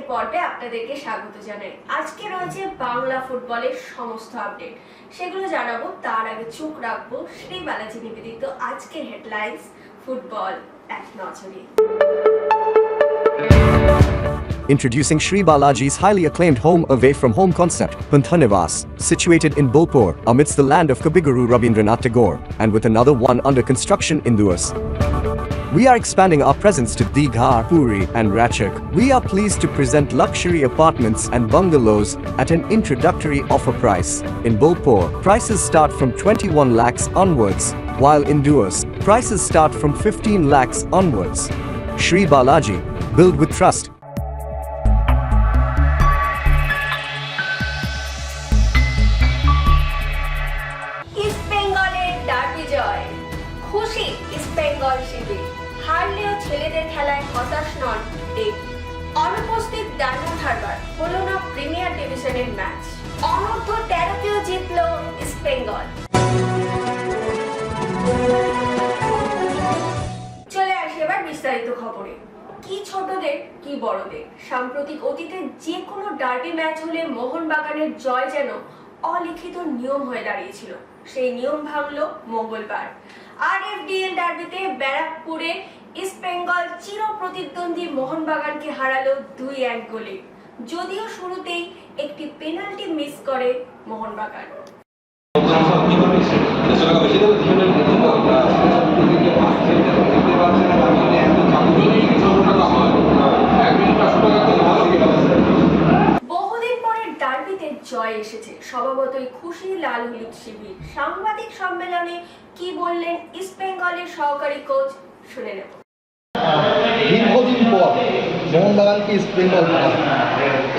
আজকের পর্বে আপনাদেরকে স্বাগত জানাই আজকে রয়েছে বাংলা ফুটবলের সমস্ত আপডেট সেগুলো জানাবো তার আগে চোখ রাখবো শ্রী বালাজি নিবেদিত আজকের হেডলাইন্স ফুটবল এক নজরে Introducing Sri Balaji's highly acclaimed home away from home concept, Panthanivas, situated in Bolpur, amidst the land of Kabiguru Rabindranath Tagore, and with another one under construction in Duas. We are expanding our presence to Digha, Puri, and Ratchak. We are pleased to present luxury apartments and bungalows at an introductory offer price. In Bolpur, prices start from 21 lakhs onwards, while in Duas, prices start from 15 lakhs onwards. Sri Balaji, build with trust. East বেঙ্গলের derby জয় খুশি east Bengal শিবির হারলেও ছেলেদের খেলায় হতাশ নন দেব। অনুপস্থিত ডায়মন্ড হারবার হলো না premier ডিভিশনের match. অনূর্ধ্ব তেরোতেও জিতল ইস্ট বেঙ্গল। চলে আসি এবার বিস্তারিত খবরে। কি ছোটদের, কি বড়দের? সাম্প্রতিক অতীতে যে কোনো ডার্বি ম্যাচ হলে মোহনবাগানের জয় যেন অলিখিত নিয়ম হয়ে দাঁড়িয়েছিল। সেই নিয়ম ভাঙলো মঙ্গলবার। আর এফ ডিএল ডার্বিতে ব্যারাকপুরে ইস্ট বেঙ্গল চির প্রতিদ্বন্দ্বী মোহনবাগানকে হারালো দুই এক গোলে যদিও শুরুতেই একটি পেনাল্টি মিস করে মোহনবাগান। জয় এসেছে। স্বভাবতই খুশি লাল হলুদ শিবির সাংবাদিক সম্মেলনে কি বললেন ইস্ট বেঙ্গলের সহকারী কোচ শুনে নেব। দীর্ঘদিন পর মোহনবাগানকে বেঙ্গল হারায়।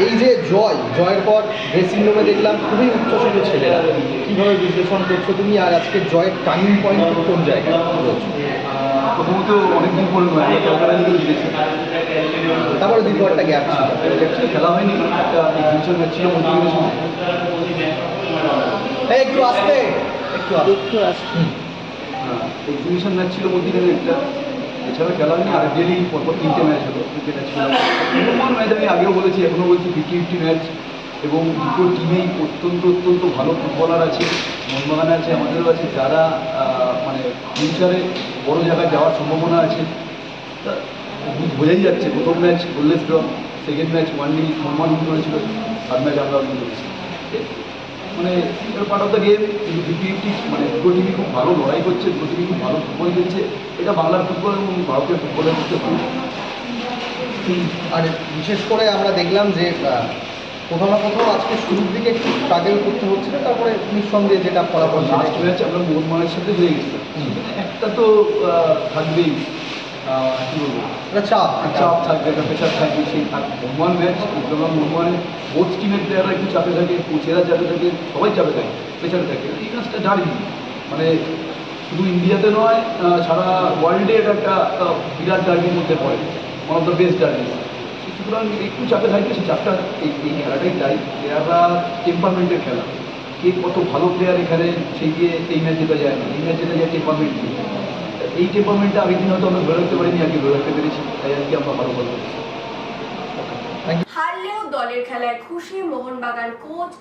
এই যে জয় জয়ের পর ড্রেসিং রুমে দেখলাম খুবই উচ্ছ্বসিত ছেলেরা। কীভাবে বিশ্লেষণ করছ তুমি আর আজকের জয়ের টার্নিং পয়েন্ট কোন জায়গায়? প্রথমত অনেকদিন পরে নয় জিতেছি তারপরে দীর্ঘ একটা গ্যাপ ছিল। খেলা হয়নি একটা এক্সিবিশন ম্যাচ ছিল একটু আসতে। একটু আসতে। এক্সিবিশন ম্যাচ ছিল মধ্যিখানে একটা। এছাড়া খেলা হয়নি আর ডেলি পরপর তিনটে ম্যাচ হলো, ক্রিকেট ছিল আমার ম্যাচ আমি আগেও বলেছি এখনও বলছি ফিফটি ফিফটি ম্যাচ এবং দুটো টিমেই অত্যন্ত অত্যন্ত ভালো ফুটবলার আছে মোহনবাগানে আছে, আমাদেরও আছে, যারা মানে ফিউচারে বড় জায়গায় যাওয়ার সম্ভাবনা আছে। তা বোঝাই যাচ্ছে, প্রথম match goalless draw second match one D সম্মান করেছিল থার্ড ম্যাচ আমরা করেছি মানে পার্ট অফ দ্য গেম কিন্তু ফিফটি মানে দুটো টিমই খুব ভালো লড়াই করছে দুটো টিমই খুব ভালো ফুটবল খেলছে। এটা বাংলার ফুটবল এবং ভারতের ফুটবলের মধ্যে ভালো। আর বিশেষ করে আমরা দেখলাম যে কোথাও না কোথাও আজকে শুরুর দিকে একটু স্ট্রাগল করতে হচ্ছিল তারপরে নিঃসন্দেহে যেটা ফলাফল লাস্ট। ম্যাচ আমরা মোহনবাগানের সাথে হয়ে গেছিলাম। একটা তো থাকবেই। একটা চাপ চাপ থাকবে একটা প্রেশার থাকবে সেই মোহনবাগান ম্যাচ এবং মোহনবাগানের কোচ টিমের প্লেয়াররা একটু চাপে থাকে কোচেরা চাপে থাকে সবাই চাপে থাকে প্রেশারে থাকে। এই ম্যাচটা ডার্বি মানে শুধু ইন্ডিয়াতে নয় সারা ওয়ার্ল্ডে এটা একটা বিরাট ডার্বির মধ্যে পড়ে। One of the best derby সুতরাং একটু চাপে থাকবে সেই চাপটা এই এই খেলাটাই তাই প্লেয়াররা টেম্পারমেন্টের খেলা। কে কত ভালো প্লেয়ার এখানে সেই দিয়ে এই ম্যাচ জেতা যায় না এই ম্যাচ জেতা যায় টেম্পারমেন্ট দিয়ে এই টেম্পারমেন্টটা আগের দিন হয়তো আমরা ধরে রাখতে পারিনি আজকে ধরে রাখতে পেরেছি তাই আজকে আমরা ভালো বলতে পেরেছি হারলেও দলের খেলায় খুশি মোহনবাগান কোচ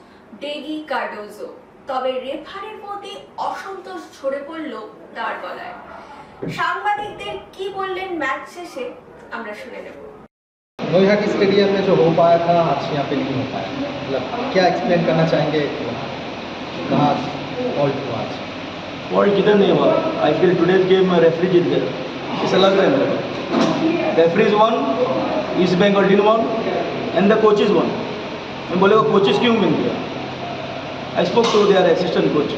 ডেগি কার্ডোজো তবে রেফারির প্রতি অসন্তোষ ঝরে পড়ল তার গলায় সাংবাদিকদের কি বললেন ম্যাচ শেষে আমরা শুনে নেব नोईहाटी स्टेडियम में जो हो पाया था आज यहाँ पे नहीं हो पाया मतलब क्या एक्सप्लेन करना चाहेंगे कहाँ फॉल्ट आज किधर नहीं हुआ? I feel today's game referee जीत गया। ऐसा लग रहा है मेरे referees won East Bengal team won and the coaches won मैं बोलेगा कोचेज क्यों विन किया? I spoke to they are assistant coach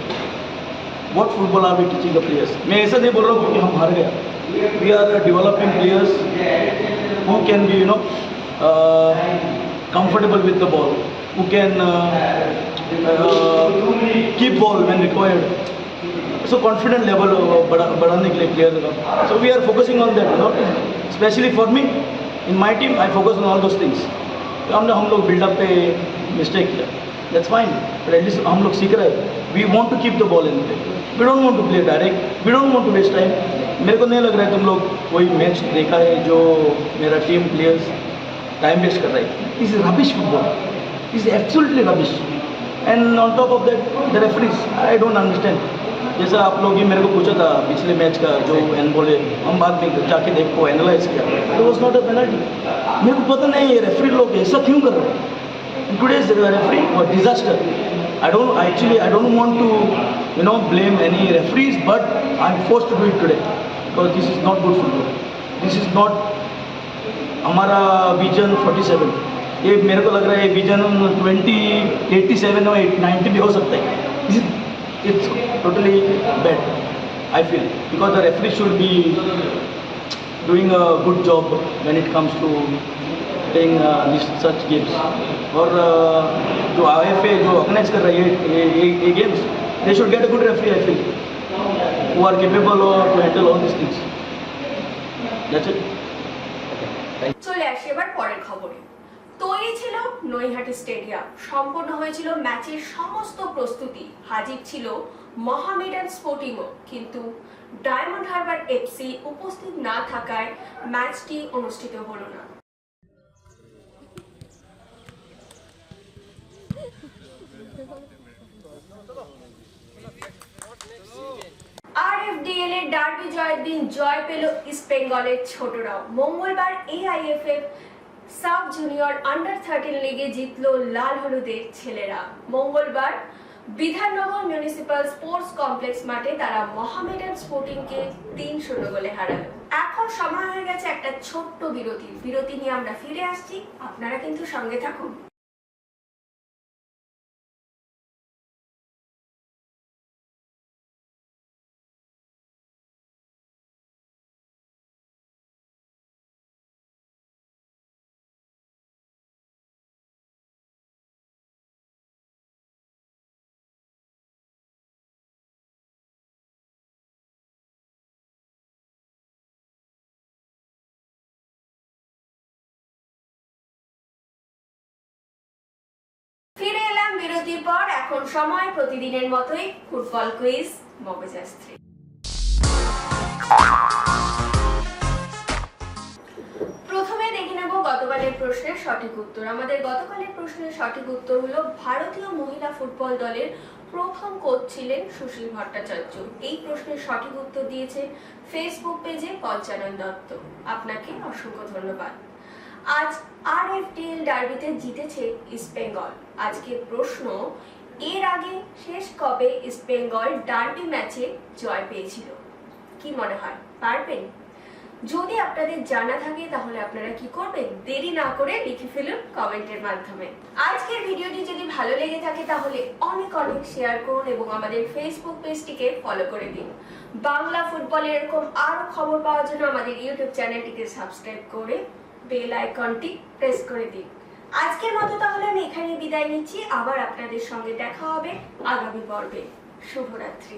what football are we teaching the players मैं ऐसा नहीं बोल रहा हूँ क्योंकि हम हार गया we are developing players who can be you know the ball who can uh, uh, keep ball when required. Confident level uh, बढ़ाने के लिए प्लेयर का so we are focusing on that you especially for me in my team I focus on all all things things. हमने हम लोग buildup पे mistake किया that's fine but at least हम लोग सीख रहे हैं we want to keep the ball in play we don't want to play direct we don't want to waste time मेरे को नहीं लग रहा है तुम लोग कोई मैच देखा है जो मेरा टीम प्लेयर्स टाइम वेस्ट कर रहा है. Is rubbish football is absolutely rubbish and on top of that the referees I don't understand जैसे आप लोग भी मेरे को पूछा था पिछले मैच का जो एन बोले हम बाद में जाके देखो एनालाइज किया। तो वॉज़ नॉट अ पेनल्टी मेरे को पता नहीं ये रेफरी लोग ऐसा क्यों कर रहे हैं? टूडेज रेफरी और disaster I don't actually I don't want to you know blame any referees but I am force to do it today because this is not good football this is not हमारा vision 47 ये मेरे को लग रहा है vision twenty eighty seven और 90 भी हो सकता है। it's totally bad I feel because the referee should be doing a good job when it comes to playing uh, this such games और uh, जो आई एफ ए जो organise कर रही है ये ये games they should get a good referee I feel who are capable or to handle all these things that's it চলে আসি এবার পরের খবরে তৈরি ছিল নৈহাটি স্টেডিয়াম। সম্পন্ন হয়েছিল ম্যাচের সমস্ত প্রস্তুতি। হাজির ছিল মহামেডান স্পোর্টিংও। কিন্তু ডায়মন্ড হারবার এফসি উপস্থিত না থাকায় ম্যাচটি অনুষ্ঠিত হলো না। আরএফডিএল এর ডার্বি জয়ের দিন জয় পেল ইস্ট বেঙ্গলের ছোটরাও। মঙ্গলবার AIFF sub junior under thirteen লিগে জিতল লাল হলুদের ছেলেরা। মঙ্গলবার বিধাননগর মিউনিসিপাল স্পোর্টস কমপ্লেক্স মাঠে তারা মোহামেডান স্পোর্টিংকে তিন শূন্য গোলে হারালো এখন সময় হয়ে গেছে একটা ছোট্ট বিরতি। বিরতি নিয়ে আমরা ফিরে আসছি। আপনারা কিন্তু সঙ্গে থাকুন। ফিরে বিরতির পর এখন সময় প্রতিদিনের মতোই ফুটবল কুইজ মগজাস্ত্রী প্রথমে দেখে নেব গতকালের প্রশ্নের সঠিক উত্তর। আমাদের গতকালের প্রশ্নের সঠিক উত্তর হলো, ভারতীয় মহিলা ফুটবল দলের প্রথম কোচ ছিলেন সুশীল ভট্টাচার্য। এই প্রশ্নের সঠিক উত্তর দিয়েছেন ফেসবুক পেজে পঞ্চানন দত্ত। আপনাকে অসংখ্য ধন্যবাদ। আজ আর এফডিএল ডার্বিতে জিতেছে ইস্টবেঙ্গল আজকের প্রশ্ন, এর আগে শেষ কবে ইস্টবেঙ্গল ডার্বি ম্যাচে জয় পেয়েছিল? কি মনে হয়? পারবেন? যদি আপনাদের জানা থাকে, তাহলে আপনারা কি করবেন? দেরি না করে লিখে ফেলুন কমেন্টের মাধ্যমে। আজকের ভিডিওটি যদি ভালো লেগে থাকে, তাহলে অনেক অনেক শেয়ার করুন এবং আমাদের ফেসবুক পেজটিকে ফলো করে দিন। বাংলা ফুটবলের এরকম আরও খবর পাওয়ার জন্য আমাদের ইউটিউব চ্যানেলটিকে সাবস্ক্রাইব করে বেল আইকনটি প্রেস করে দিন। আজকের মতো তাহলে আমি এখানেই বিদায় নিচ্ছি। আবার আপনাদের সঙ্গে দেখা হবে আগামী পর্বে। শুভরাত্রি।